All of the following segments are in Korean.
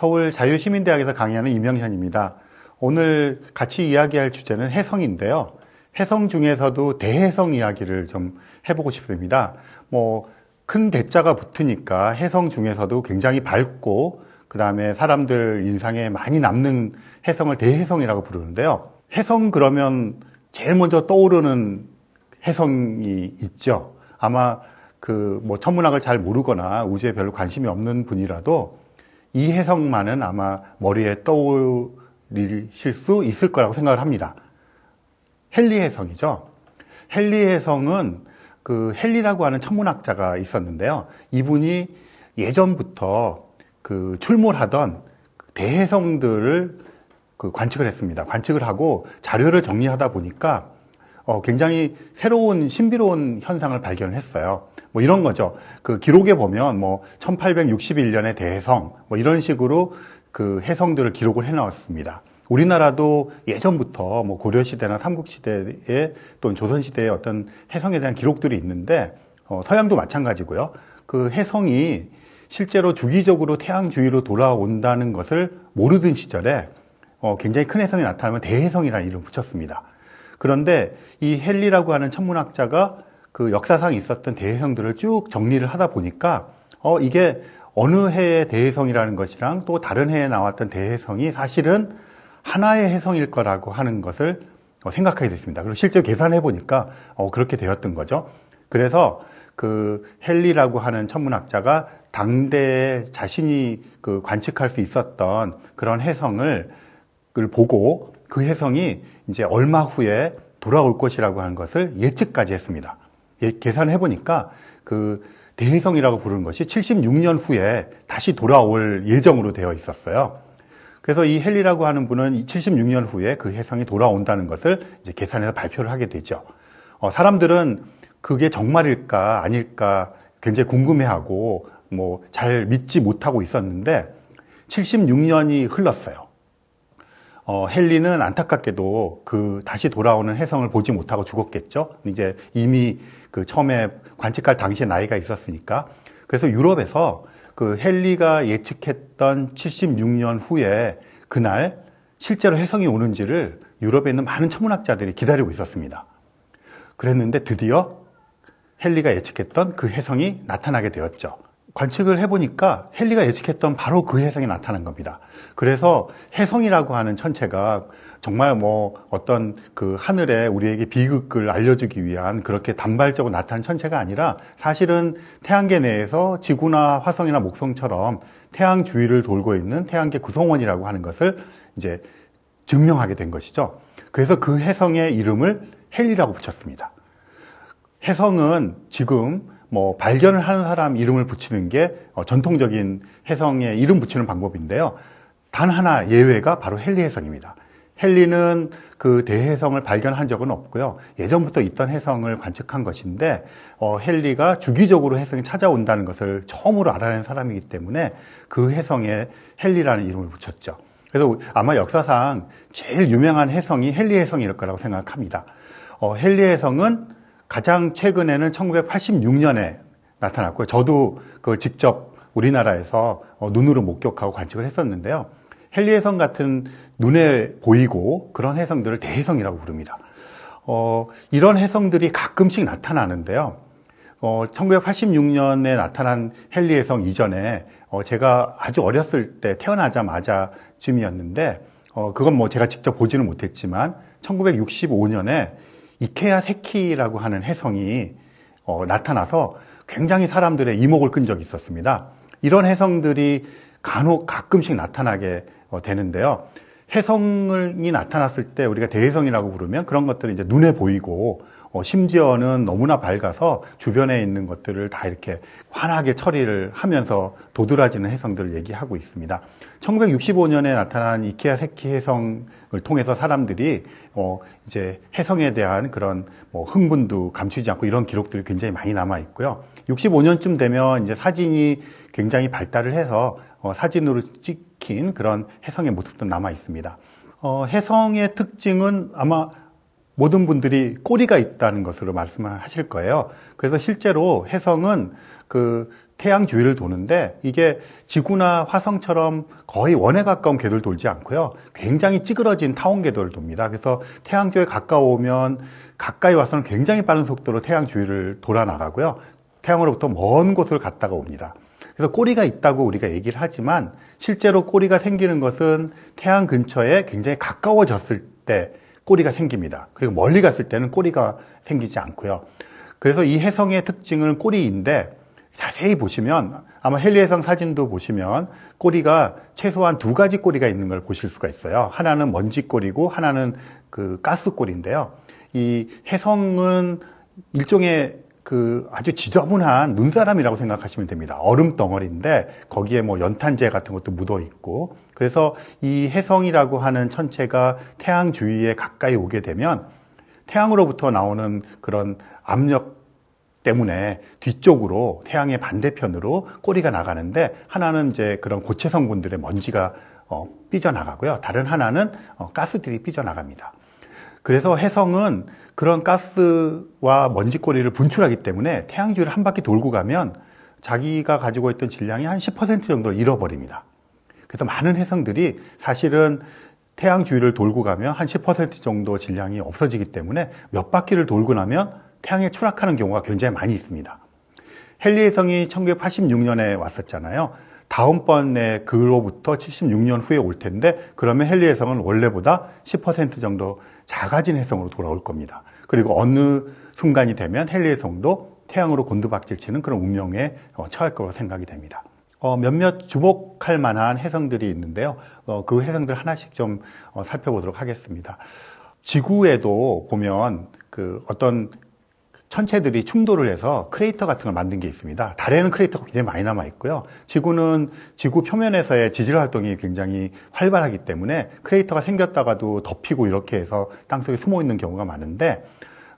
서울 자유시민대학에서 강의하는 이명현입니다. 오늘 같이 이야기할 주제는 해성인데요. 해성 중에서도 대해성 이야기를 좀 해보고 싶습니다. 뭐, 큰 대자가 붙으니까 해성 중에서도 굉장히 밝고, 그 다음에 사람들 인상에 많이 남는 해성을 대해성이라고 부르는데요. 해성 그러면 제일 먼저 떠오르는 해성이 있죠. 아마 그 뭐 천문학을 잘 모르거나 우주에 별로 관심이 없는 분이라도 이 해성만은 아마 머리에 떠올리실 수 있을 거라고 생각을 합니다. 헨리 해성이죠. 헨리 해성은 그 헨리라고 하는 천문학자가 있었는데요. 이분이 예전부터 그 출몰하던 대해성들을 그 관측을 했습니다. 관측을 하고 자료를 정리하다 보니까 어 굉장히 새로운 신비로운 현상을 발견을 했어요. 뭐 이런 거죠. 그 기록에 보면 뭐 1861년의 대해성 뭐 이런 식으로 그 해성들을 기록을 해 나왔습니다. 우리나라도 예전부터 뭐 고려시대나 삼국시대에 또는 조선시대의 어떤 해성에 대한 기록들이 있는데 어, 서양도 마찬가지고요. 그 해성이 실제로 주기적으로 태양 주위로 돌아온다는 것을 모르던 시절에 어, 굉장히 큰 해성이 나타나면 대해성이라는 이름을 붙였습니다. 그런데 이 헨리라고 하는 천문학자가 그 역사상 있었던 대해성들을 쭉 정리를 하다 보니까 어, 이게 어느 해의 대해성이라는 것이랑 또 다른 해에 나왔던 대해성이 사실은 하나의 해성일 거라고 하는 것을 어, 생각하게 됐습니다. 그리고 실제 계산해 보니까 어, 그렇게 되었던 거죠. 그래서 그 헨리라고 하는 천문학자가 당대에 자신이 그 관측할 수 있었던 그런 해성을 보고 그 해성이 이제 얼마 후에 돌아올 것이라고 하는 것을 예측까지 했습니다. 예, 계산해 보니까 그 대해성이라고 부르는 것이 76년 후에 다시 돌아올 예정으로 되어 있었어요. 그래서 이 헨리라고 하는 분은 76년 후에 그 해성이 돌아온다는 것을 이제 계산해서 발표를 하게 되죠. 어, 사람들은 그게 정말일까 아닐까 굉장히 궁금해하고 뭐 잘 믿지 못하고 있었는데 76년이 흘렀어요. 어, 헨리는 안타깝게도 그 다시 돌아오는 해성을 보지 못하고 죽었겠죠. 이제 이미 그 처음에 관측할 당시에 나이가 있었으니까. 그래서 유럽에서 그 헨리가 예측했던 76년 후에 그날 실제로 해성이 오는지를 유럽에 있는 많은 천문학자들이 기다리고 있었습니다. 그랬는데 드디어 헨리가 예측했던 그 해성이 나타나게 되었죠. 관측을 해보니까 헨리가 예측했던 바로 그 해성이 나타난 겁니다. 그래서 해성이라고 하는 천체가 정말 뭐 어떤 그 하늘에 우리에게 비극을 알려주기 위한 그렇게 단발적으로 나타난 천체가 아니라 사실은 태양계 내에서 지구나 화성이나 목성처럼 태양 주위를 돌고 있는 태양계 구성원이라고 하는 것을 이제 증명하게 된 것이죠. 그래서 그 해성의 이름을 헨리라고 붙였습니다. 해성은 지금 뭐 발견을 하는 사람 이름을 붙이는 게 어, 전통적인 해성에 이름 붙이는 방법인데요. 단 하나 예외가 바로 헨리 해성입니다. 헨리는 그 대해성을 발견한 적은 없고요. 예전부터 있던 해성을 관측한 것인데 어, 헨리가 주기적으로 해성이 찾아온다는 것을 처음으로 알아낸 사람이기 때문에 그 해성에 헨리라는 이름을 붙였죠. 그래서 아마 역사상 제일 유명한 해성이 헨리 해성일 거라고 생각합니다. 어, 헨리 해성은 가장 최근에는 1986년에 나타났고요. 저도 그 직접 우리나라에서 어, 눈으로 목격하고 관측을 했었는데요. 헨리 해성 같은 눈에 보이고 그런 해성들을 대해성이라고 부릅니다. 어, 이런 해성들이 가끔씩 나타나는데요. 어, 1986년에 나타난 헨리 해성 이전에 어, 제가 아주 어렸을 때 태어나자마자 쯤이었는데 어, 그건 뭐 제가 직접 보지는 못했지만 1965년에 이케아 세키라고 하는 해성이 어, 나타나서 굉장히 사람들의 이목을 끈 적이 있었습니다. 이런 해성들이 간혹 가끔씩 나타나게 어, 되는데요. 해성이 나타났을 때 우리가 대해성이라고 부르면 그런 것들이 이제 눈에 보이고 어, 심지어는 너무나 밝아서 주변에 있는 것들을 다 이렇게 환하게 처리를 하면서 도드라지는 해성들을 얘기하고 있습니다. 1965년에 나타난 이케아 세키 해성을 통해서 사람들이 어, 이제 해성에 대한 그런 뭐 흥분도 감추지 않고 이런 기록들이 굉장히 많이 남아 있고요. 65년쯤 되면 이제 사진이 굉장히 발달을 해서 어, 사진으로 찍힌 그런 해성의 모습도 남아 있습니다. 어, 해성의 특징은 아마 모든 분들이 꼬리가 있다는 것으로 말씀을 하실 거예요. 그래서 실제로 해성은 그 태양 주위를 도는데 이게 지구나 화성처럼 거의 원에 가까운 궤도를 돌지 않고요. 굉장히 찌그러진 타원 궤도를 돕니다. 그래서 태양 주에 가까우면 가까이 와서는 굉장히 빠른 속도로 태양 주위를 돌아 나가고요. 태양으로부터 먼 곳을 갔다가 옵니다. 그래서 꼬리가 있다고 우리가 얘기를 하지만 실제로 꼬리가 생기는 것은 태양 근처에 굉장히 가까워졌을 때 꼬리가 생깁니다. 그리고 멀리 갔을 때는 꼬리가 생기지 않고요. 그래서 이 해성의 특징은 꼬리인데 자세히 보시면 아마 헨리 해성 사진도 보시면 꼬리가 최소한 두 가지 꼬리가 있는 걸 보실 수가 있어요. 하나는 먼지 꼬리고 하나는 그 가스 꼬리인데요. 이 해성은 일종의 그 아주 지저분한 눈사람이라고 생각하시면 됩니다. 얼음 덩어리인데 거기에 뭐 연탄재 같은 것도 묻어 있고 그래서 이 해성이라고 하는 천체가 태양 주위에 가까이 오게 되면 태양으로부터 나오는 그런 압력 때문에 뒤쪽으로 태양의 반대편으로 꼬리가 나가는데 하나는 이제 그런 고체 성분들의 먼지가 어, 삐져나가고요. 다른 하나는 어, 가스들이 삐져나갑니다. 그래서 해성은 그런 가스와 먼지꼬리를 분출하기 때문에 태양 주위를 한 바퀴 돌고 가면 자기가 가지고 있던 질량이 한 10% 정도를 잃어버립니다. 그래서 많은 해성들이 사실은 태양 주위를 돌고 가면 한 10% 정도 질량이 없어지기 때문에 몇 바퀴를 돌고 나면 태양에 추락하는 경우가 굉장히 많이 있습니다. 헨리 해성이 1986년에 왔었잖아요. 다음번에 그로부터 76년 후에 올 텐데 그러면 헨리 해성은 원래보다 10% 정도 작아진 해성으로 돌아올 겁니다. 그리고 어느 순간이 되면 헨리 해성도 태양으로 곤두박질 치는 그런 운명에 어, 처할 거로 생각이 됩니다. 어, 몇몇 주목할 만한 해성들이 있는데요. 어, 그 해성들 하나씩 좀 어, 살펴보도록 하겠습니다. 지구에도 보면 그 어떤 천체들이 충돌을 해서 크레이터 같은 걸 만든 게 있습니다. 달에는 크레이터가 굉장히 많이 남아 있고요. 지구는 지구 표면에서의 지질 활동이 굉장히 활발하기 때문에 크레이터가 생겼다가도 덮이고 이렇게 해서 땅속에 숨어 있는 경우가 많은데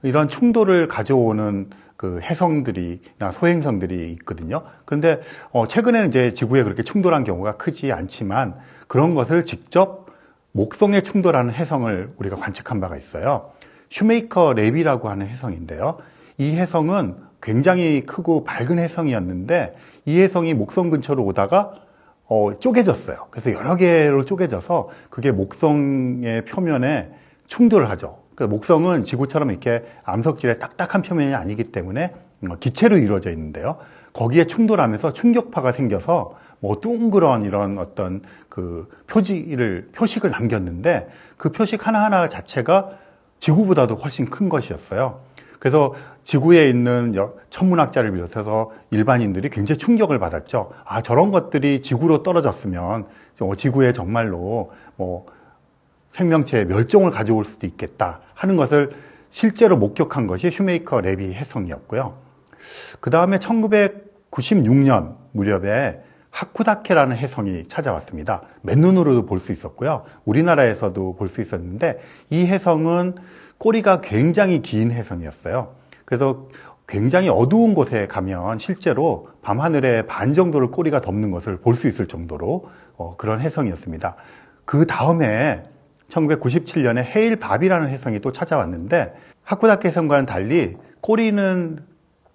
이런 충돌을 가져오는 그 해성들이나 소행성들이 있거든요. 그런데 어 최근에는 이제 지구에 그렇게 충돌한 경우가 크지 않지만 그런 것을 직접 목성에 충돌하는 해성을 우리가 관측한 바가 있어요. 슈메이커 랩이라고 하는 해성인데요. 이 해성은 굉장히 크고 밝은 해성이었는데 이 해성이 목성 근처로 오다가 어, 쪼개졌어요. 그래서 여러 개로 쪼개져서 그게 목성의 표면에 충돌을 하죠. 그 목성은 지구처럼 이렇게 암석질의 딱딱한 표면이 아니기 때문에 어, 기체로 이루어져 있는데요. 거기에 충돌하면서 충격파가 생겨서 뭐 둥그런 이런 어떤 그 표지를 표식을 남겼는데 그 표식 하나하나 자체가 지구보다도 훨씬 큰 것이었어요. 그래서 지구에 있는 천문학자를 비롯해서 일반인들이 굉장히 충격을 받았죠. 아, 저런 것들이 지구로 떨어졌으면 지구에 정말로 뭐 생명체의 멸종을 가져올 수도 있겠다 하는 것을 실제로 목격한 것이 슈메이커 레비 해성이었고요. 그 다음에 1996년 무렵에 하쿠다케라는 해성이 찾아왔습니다. 맨눈으로도 볼 수 있었고요. 우리나라에서도 볼 수 있었는데 이 해성은 꼬리가 굉장히 긴 해성이었어요. 그래서 굉장히 어두운 곳에 가면 실제로 밤하늘의 반 정도를 꼬리가 덮는 것을 볼 수 있을 정도로 어, 그런 해성이었습니다. 그 다음에 1997년에 헤일 밥이라는 해성이 또 찾아왔는데 하쿠다케 해성과는 달리 꼬리는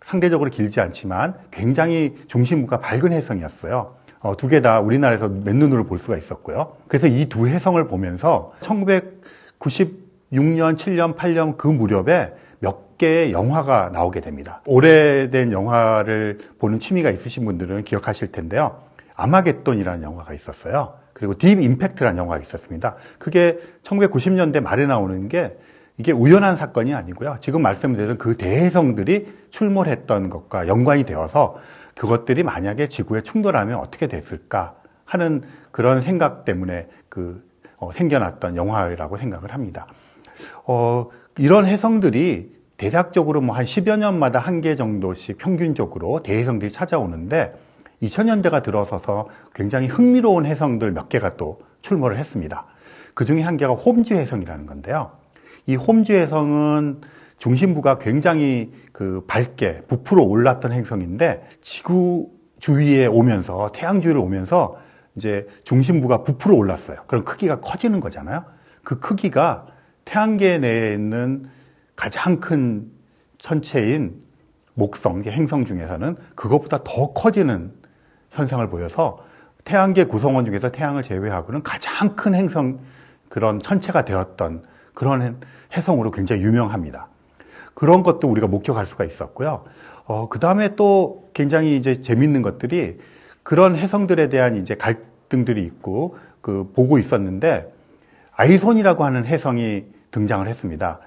상대적으로 길지 않지만 굉장히 중심부가 밝은 해성이었어요. 어, 두 개 다 우리나라에서 맨눈으로 볼 수가 있었고요. 그래서 이두 해성을 보면서 1990 6년, 7년, 8년 그 무렵에 몇 개의 영화가 나오게 됩니다. 오래된 영화를 보는 취미가 있으신 분들은 기억하실 텐데요. 아마겟돈이라는 영화가 있었어요. 그리고 딥 임팩트라는 영화가 있었습니다. 그게 1990년대 말에 나오는 게 이게 우연한 사건이 아니고요. 지금 말씀드린 그 대해성들이 출몰했던 것과 연관이 되어서 그것들이 만약에 지구에 충돌하면 어떻게 됐을까 하는 그런 생각 때문에 그 어, 생겨났던 영화라고 생각을 합니다. 어, 이런 해성들이 대략적으로 뭐 한 10여 년마다 한 개 정도씩 평균적으로 대해성들이 찾아오는데 2000년대가 들어서서 굉장히 흥미로운 해성들 몇 개가 또 출몰을 했습니다. 그 중에 한 개가 홈즈 해성이라는 건데요. 이 홈즈 해성은 중심부가 굉장히 그 밝게 부풀어 올랐던 행성인데 지구 주위에 오면서 태양 주위를 오면서 이제 중심부가 부풀어 올랐어요. 그럼 크기가 커지는 거잖아요. 그 크기가 태양계 내에 있는 가장 큰 천체인 목성, 행성 중에서는 그것보다 더 커지는 현상을 보여서 태양계 구성원 중에서 태양을 제외하고는 가장 큰 행성 그런 천체가 되었던 그런 해성으로 굉장히 유명합니다. 그런 것도 우리가 목격할 수가 있었고요. 어, 그 다음에 또 굉장히 이제 재밌는 것들이 그런 해성들에 대한 이제 갈등들이 있고 그 보고 있었는데 아이손이라고 하는 해성이 등장을 했습니다.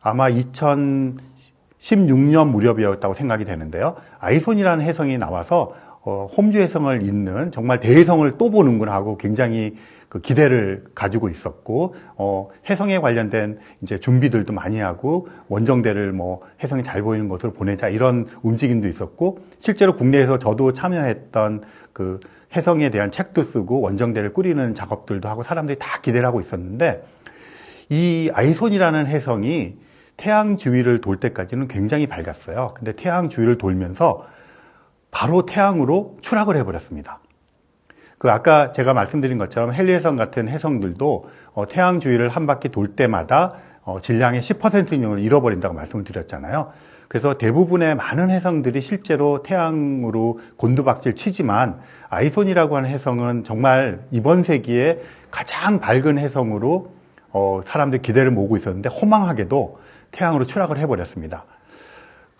아마 2016년 무렵이었다고 생각이 되는데요. 아이손이라는 해성이 나와서 어, 홈주 해성을 잇는 정말 대해성을 또 보는구나 하고 굉장히 그 기대를 가지고 있었고 어, 해성에 관련된 이제 준비들도 많이 하고 원정대를 뭐 해성이 잘 보이는 곳으로 보내자 이런 움직임도 있었고 실제로 국내에서 저도 참여했던 그 해성에 대한 책도 쓰고 원정대를 꾸리는 작업들도 하고 사람들이 다 기대를 하고 있었는데 이 아이손이라는 해성이 태양 주위를 돌 때까지는 굉장히 밝았어요. 근데 태양 주위를 돌면서 바로 태양으로 추락을 해버렸습니다. 그 아까 제가 말씀드린 것처럼 헬리해성 같은 해성들도 어, 태양 주위를 한 바퀴 돌 때마다 어, 질량의 10% 이상을 잃어버린다고 말씀을 드렸잖아요. 그래서 대부분의 많은 해성들이 실제로 태양으로 곤두박질 치지만 아이손이라고 하는 해성은 정말 이번 세기에 가장 밝은 해성으로 어, 사람들 기대를 모으고 있었는데 호망하게도 태양으로 추락을 해버렸습니다.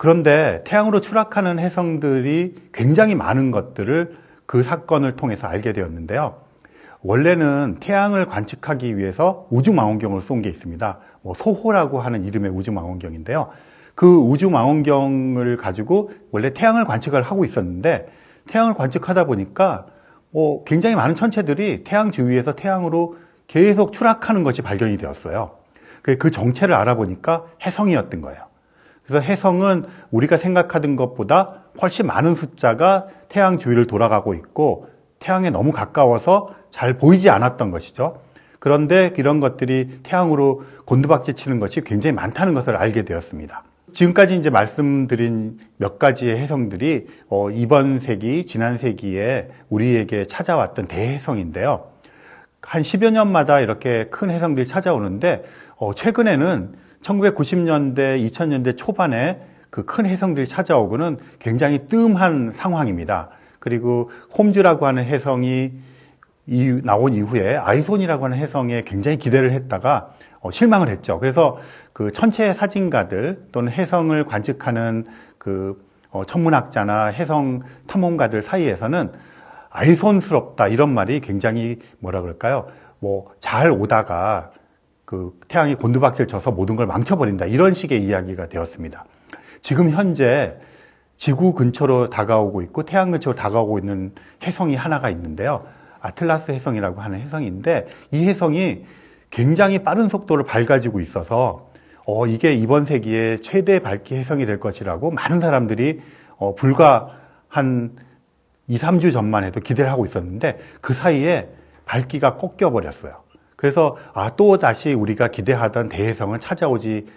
그런데 태양으로 추락하는 해성들이 굉장히 많은 것들을 그 사건을 통해서 알게 되었는데요. 원래는 태양을 관측하기 위해서 우주망원경을 쏜 게 있습니다. 뭐 소호라고 하는 이름의 우주망원경인데요. 그 우주망원경을 가지고 원래 태양을 관측을 하고 있었는데 태양을 관측하다 보니까 뭐 굉장히 많은 천체들이 태양 주위에서 태양으로 계속 추락하는 것이 발견이 되었어요. 그, 그 정체를 알아보니까 해성이었던 거예요. 그래서 해성은 우리가 생각하던 것보다 훨씬 많은 숫자가 태양 주위를 돌아가고 있고 태양에 너무 가까워서 잘 보이지 않았던 것이죠. 그런데 이런 것들이 태양으로 곤두박질 치는 것이 굉장히 많다는 것을 알게 되었습니다. 지금까지 이제 말씀드린 몇 가지의 해성들이 어, 이번 세기, 지난 세기에 우리에게 찾아왔던 대해성인데요. 한 10여 년마다 이렇게 큰 해성들이 찾아오는데 어, 최근에는 1990년대, 2000년대 초반에 그 큰 해성들이 찾아오고는 굉장히 뜸한 상황입니다. 그리고 홈즈라고 하는 해성이 나온 이후에 아이손이라고 하는 해성에 굉장히 기대를 했다가 어, 실망을 했죠. 그래서 그 천체 사진가들 또는 해성을 관측하는 그 어, 천문학자나 해성 탐험가들 사이에서는 아이손스럽다 이런 말이 굉장히 뭐라 그럴까요? 뭐 잘 오다가 그 태양이 곤두박질 쳐서 모든 걸 망쳐버린다. 이런 식의 이야기가 되었습니다. 지금 현재 지구 근처로 다가오고 있고 태양 근처로 다가오고 있는 해성이 하나가 있는데요. 아틀라스 해성이라고 하는 해성인데 이 해성이 굉장히 빠른 속도를 밝아지고 있어서 어, 이게 이번 세기에 최대 밝기 해성이 될 것이라고 많은 사람들이 어, 불과 한 2, 3주 전만 해도 기대를 하고 있었는데 그 사이에 밝기가 꺾여 버렸어요. 그래서 아, 또 다시 우리가 기대하던 대해성은 찾아오지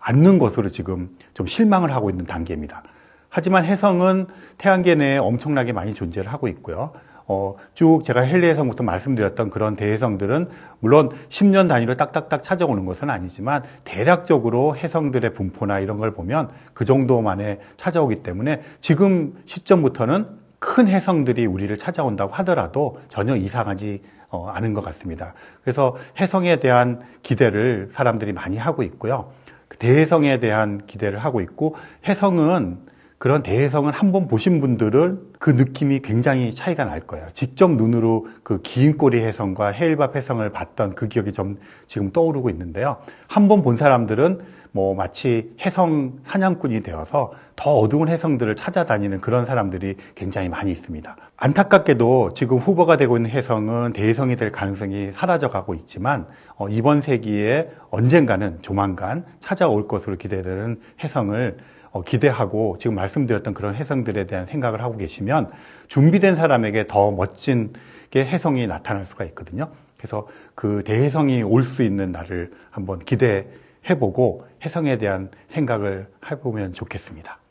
않는 것으로 지금 좀 실망을 하고 있는 단계입니다. 하지만 해성은 태양계 내에 엄청나게 많이 존재를 하고 있고요. 어, 쭉 제가 헬리해성부터 말씀드렸던 그런 대해성들은 물론 10년 단위로 딱딱딱 찾아오는 것은 아니지만 대략적으로 해성들의 분포나 이런 걸 보면 그 정도만에 찾아오기 때문에 지금 시점부터는 큰 해성들이 우리를 찾아온다고 하더라도 전혀 이상하지 어, 않은 것 같습니다. 그래서 해성에 대한 기대를 사람들이 많이 하고 있고요. 그 대해성에 대한 기대를 하고 있고 해성은 그런 대해성을 한번 보신 분들은 그 느낌이 굉장히 차이가 날 거예요. 직접 눈으로 그긴 꼬리 해성과 해일밥 해성을 봤던 그 기억이 좀 지금 떠오르고 있는데요. 한번 본 사람들은 뭐 마치 해성 사냥꾼이 되어서 더 어두운 해성들을 찾아다니는 그런 사람들이 굉장히 많이 있습니다. 안타깝게도 지금 후보가 되고 있는 해성은 대해성이 될 가능성이 사라져 가고 있지만 어, 이번 세기에 언젠가는 조만간 찾아올 것으로 기대되는 해성을 어, 기대하고 지금 말씀드렸던 그런 해성들에 대한 생각을 하고 계시면 준비된 사람에게 더 멋진 게 해성이 나타날 수가 있거든요. 그래서 그 대해성이 올 수 있는 날을 한번 기대 해보고 해성에 대한 생각을 해보면 좋겠습니다.